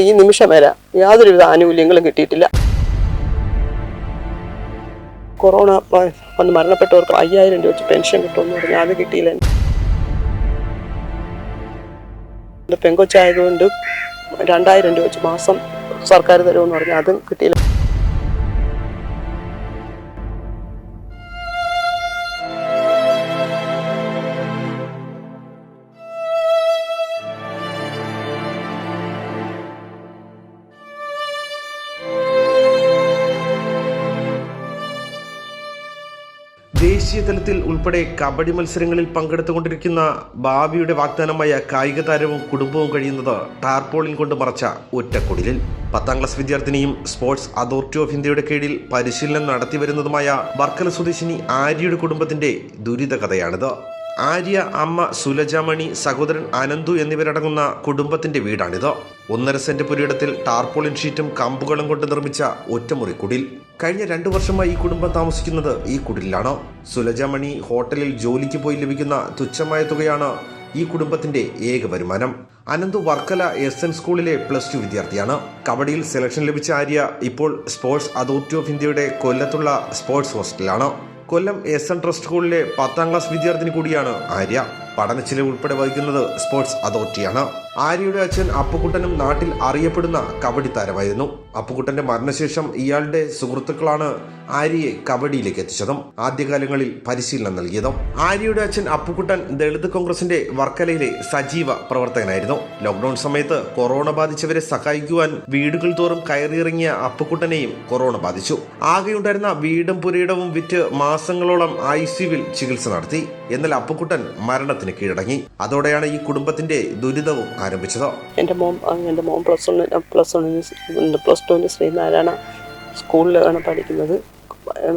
ഈ നിമിഷം വരെ യാതൊരുവിധ ആനുകൂല്യങ്ങളും കിട്ടിയിട്ടില്ല. കൊറോണ വന്ന് മരണപ്പെട്ടവർക്ക് അയ്യായിരം രൂപ വെച്ച് പെൻഷൻ കിട്ടുമെന്ന് പറഞ്ഞു അത് കിട്ടിയില്ല. പെങ്കൊച്ചായതുകൊണ്ട് രണ്ടായിരം രൂപ വെച്ച് മാസം സർക്കാർ തരുമെന്ന് പറഞ്ഞു അതും കിട്ടിയില്ല. ദേശീയ തലത്തിൽ ഉൾപ്പെടെ കബഡി മത്സരങ്ങളിൽ പങ്കെടുത്തുകൊണ്ടിരിക്കുന്ന ഭാവിയുടെ വാഗ്ദാനമായ കായിക താരവും കുടുംബവും കഴിയുന്നത് ടാർപോളിൻ കൊണ്ട് മറച്ച ഒറ്റക്കുടിലിൽ. പത്താം ക്ലാസ് വിദ്യാർത്ഥിനിയും സ്പോർട്സ് അതോറിറ്റി ഓഫ് ഇന്ത്യയുടെ കീഴിൽ പരിശീലനം നടത്തിവരുന്നതുമായ വർക്കല സ്വദേശിനി ആര്യയുടെ കുടുംബത്തിന്റെ ദുരിത കഥയാണിത് ആര്യ അമ്മ സുലജമണി സഹോദരൻ അനന്തു എന്നിവരടങ്ങുന്ന കുടുംബത്തിന്റെ വീടാണിത്. ഒന്നര സെന്റ് പുരയിടത്തിൽ ടാർപോളിൻ ഷീറ്റും കമ്പുകളും കൊണ്ട് നിർമ്മിച്ച ഒറ്റമുറി കുടിൽ. കഴിഞ്ഞ രണ്ടു വർഷമായി ഈ കുടുംബം താമസിക്കുന്നത് ഈ കുടിലാണ് സുലജമണി ഹോട്ടലിൽ ജോലിക്ക് പോയി ലഭിക്കുന്ന തുച്ഛമായ തുകയാണ് ഈ കുടുംബത്തിന്റെ ഏക വരുമാനം. അനന്തു വർക്കല എസ് എൻ സ്കൂളിലെ പ്ലസ് ടു വിദ്യാർത്ഥിയാണ്. കബഡിയിൽ സെലക്ഷൻ ലഭിച്ച ആര്യ ഇപ്പോൾ സ്പോർട്സ് അതോറിറ്റി ഓഫ് ഇന്ത്യയുടെ കൊല്ലത്തുള്ള സ്പോർട്സ് ഹോസ്റ്റലിലാണ്. കൊല്ലം എസ് എൻ ട്രസ്റ്റ് സ്കൂളിലെ പത്താം ക്ലാസ് വിദ്യാർത്ഥിനി കൂടിയാണ് ആര്യ. പഠന ചിലവ് ഉൾപ്പെടെ വഹിക്കുന്നത് സ്പോർട്സ് അതോറിറ്റിയാണ്. ആര്യയുടെ അച്ഛൻ അപ്പുക്കുട്ടനും നാട്ടിൽ അറിയപ്പെടുന്ന കബഡി താരമായിരുന്നു. അപ്പുക്കുട്ടന്റെ മരണശേഷം ഇയാളുടെ സുഹൃത്തുക്കളാണ് ആര്യയെ കബഡിയിലേക്ക് എത്തിച്ചതും ആദ്യകാലങ്ങളിൽ പരിശീലനം നൽകിയതും. ആര്യയുടെ അച്ഛൻ അപ്പുക്കുട്ടൻ ദളിത് കോൺഗ്രസിന്റെ വർക്കലയിലെ സജീവ പ്രവർത്തകനായിരുന്നു. ലോക്ക്ഡൌൺ സമയത്ത് കൊറോണ ബാധിച്ചവരെ സഹായിക്കുവാൻ വീടുകൾ തോറും കയറിയിറങ്ങിയ അപ്പുക്കുട്ടനെയും കൊറോണ ബാധിച്ചു. ആകെയുണ്ടായിരുന്ന വീടും പുരയിടവും വിറ്റ് മാസങ്ങളോളം ഐ സിയുവിൽ ചികിത്സ നടത്തി. എന്നാൽ അപ്പുക്കുട്ടൻ മരണത്തിന് കീഴടങ്ങി. അതോടെയാണ് ഈ കുടുംബത്തിന്റെ ദുരിതവും ആരംഭിച്ചത്. എന്റെ മോൻ എന്റെ മോൻ പ്ലസ് വണ്ണിന് പ്ലസ് വണ്ണിന് പ്ലസ് ടുവിന് ശ്രീനാരായണ സ്കൂളിലാണ് പഠിക്കുന്നത്.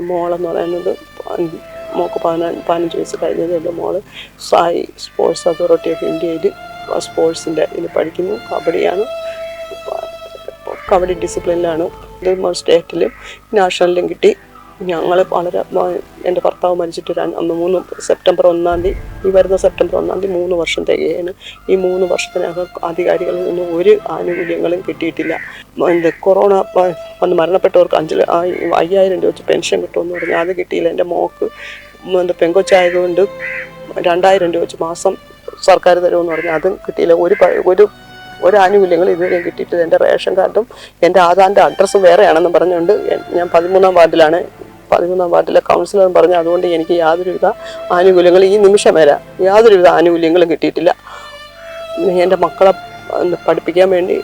മോളെന്ന് പറയുന്നത് മോക്ക് മോൾക്ക് പതിനാ പതിനഞ്ച് വയസ്സ് കഴിഞ്ഞത് എന്റെ മോൾ സായി സ്പോർട്സ് അതോറിറ്റി ഓഫ് ഇന്ത്യയിൽ സ്പോർട്സിന്റെ ഇതിൽ പഠിക്കുന്നു. കബഡിയാണ് കബഡി ഡിസിപ്ലിനിലാണ് ഇത് സ്റ്റേറ്റിലും നാഷണലിലും കിട്ടി. ഞങ്ങൾ വളരെ എന്റെ ഭർത്താവ് മരിച്ചിട്ട് അന്ന് മൂന്ന് സെപ്റ്റംബർ ഒന്നാം തീയതി ഈ വരുന്ന സെപ്റ്റംബർ ഒന്നാം തീയതി മൂന്ന് വർഷം തികയാണ്. ഈ മൂന്ന് വർഷത്തിനകം അധികാരികളിൽ നിന്നും ഒരു ആനുകൂല്യങ്ങളും കിട്ടിയിട്ടില്ല. എന്ത് കൊറോണ വന്ന് മരണപ്പെട്ടവർക്ക് അഞ്ച് അയ്യായിരം രൂപ വെച്ച് പെൻഷൻ കിട്ടുമെന്ന് പറഞ്ഞാൽ അത് കിട്ടിയില്ല. എന്റെ മോക്ക് എന്താ പെങ്കൊച്ചായതുകൊണ്ട് രണ്ടായിരം രൂപ വെച്ച് മാസം സർക്കാർ തരുമെന്ന് പറഞ്ഞാൽ അതും കിട്ടിയില്ല. ഒരു ഒരു ഒരു ആനുകൂല്യങ്ങൾ ഇതുവരെയും കിട്ടിയിട്ടില്ല. എന്റെ റേഷൻ കാർഡും എന്റെ ആധാറിന്റെ അഡ്രസ്സും വേറെയാണെന്ന് പറഞ്ഞുകൊണ്ട് ഞാൻ പതിമൂന്നാം വാർഡിലാണ് പതിമൂന്നാം വാർഡിലെ കൗൺസിലർ പറഞ്ഞു അതുകൊണ്ട് എനിക്ക് യാതൊരുവിധ ആനുകൂല്യങ്ങൾ ഈ നിമിഷം വരാം യാതൊരുവിധ ആനുകൂല്യങ്ങളും കിട്ടിയിട്ടില്ല. എന്റെ മക്കളെ പഠിപ്പിക്കാൻ വേണ്ടി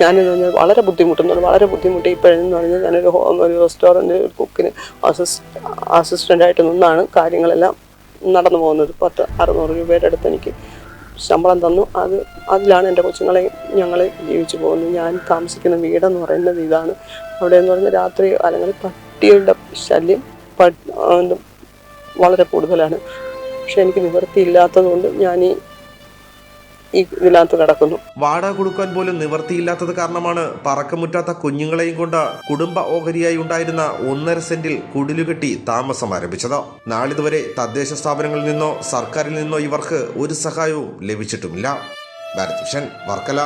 പറഞ്ഞാൽ വളരെ ബുദ്ധിമുട്ടുന്നുണ്ട് വളരെ ബുദ്ധിമുട്ടി ഇപ്പോഴെന്ന് പറഞ്ഞാൽ ഞാനൊരു ഹോം ഒരു റെസ്റ്റോറന്റ് കുക്കിന് അസിസ്റ്റ് അസിസ്റ്റന്റായിട്ട് നിന്നാണ് കാര്യങ്ങളെല്ലാം നടന്നു പോകുന്നത്. പത്ത് അറുന്നൂറ് രൂപയുടെ അടുത്ത് എനിക്ക് ശമ്പളം തന്നു. അത് അതിലാണ് എന്റെ കൊച്ചുങ്ങളെ ഞങ്ങൾ ജീവിച്ചു പോകുന്നത്. ഞാൻ താമസിക്കുന്ന വീടെന്ന് പറയുന്നത് ഇതാണ്. അവിടെ എന്ന് പറഞ്ഞാൽ രാത്രി അല്ലെങ്കിൽ പട്ടിയുടെ ശല്യം വളരെ കൂടുതലാണ്. പക്ഷെ എനിക്ക് നിവൃത്തിയില്ലാത്തത് കൊണ്ട് ഞാൻ ഈ ഇതിനകത്ത് കിടക്കുന്നു വാടക കൊടുക്കാൻ പോലും നിവർത്തിയില്ലാത്തത് കാരണമാണ് പറക്കമുറ്റാത്ത കുഞ്ഞുങ്ങളെയും കൊണ്ട് കുടുംബ ഓഹരിയായി ഉണ്ടായിരുന്ന ഒന്നര സെന്റിൽ കുടിലുകെട്ടി താമസം ആരംഭിച്ചത്. നാളിതുവരെ തദ്ദേശ സ്ഥാപനങ്ങളിൽ നിന്നോ സർക്കാരിൽ നിന്നോ ഇവർക്ക് ഒരു സഹായവും ലഭിച്ചിട്ടുമില്ല. ഭാരത് വർക്കല.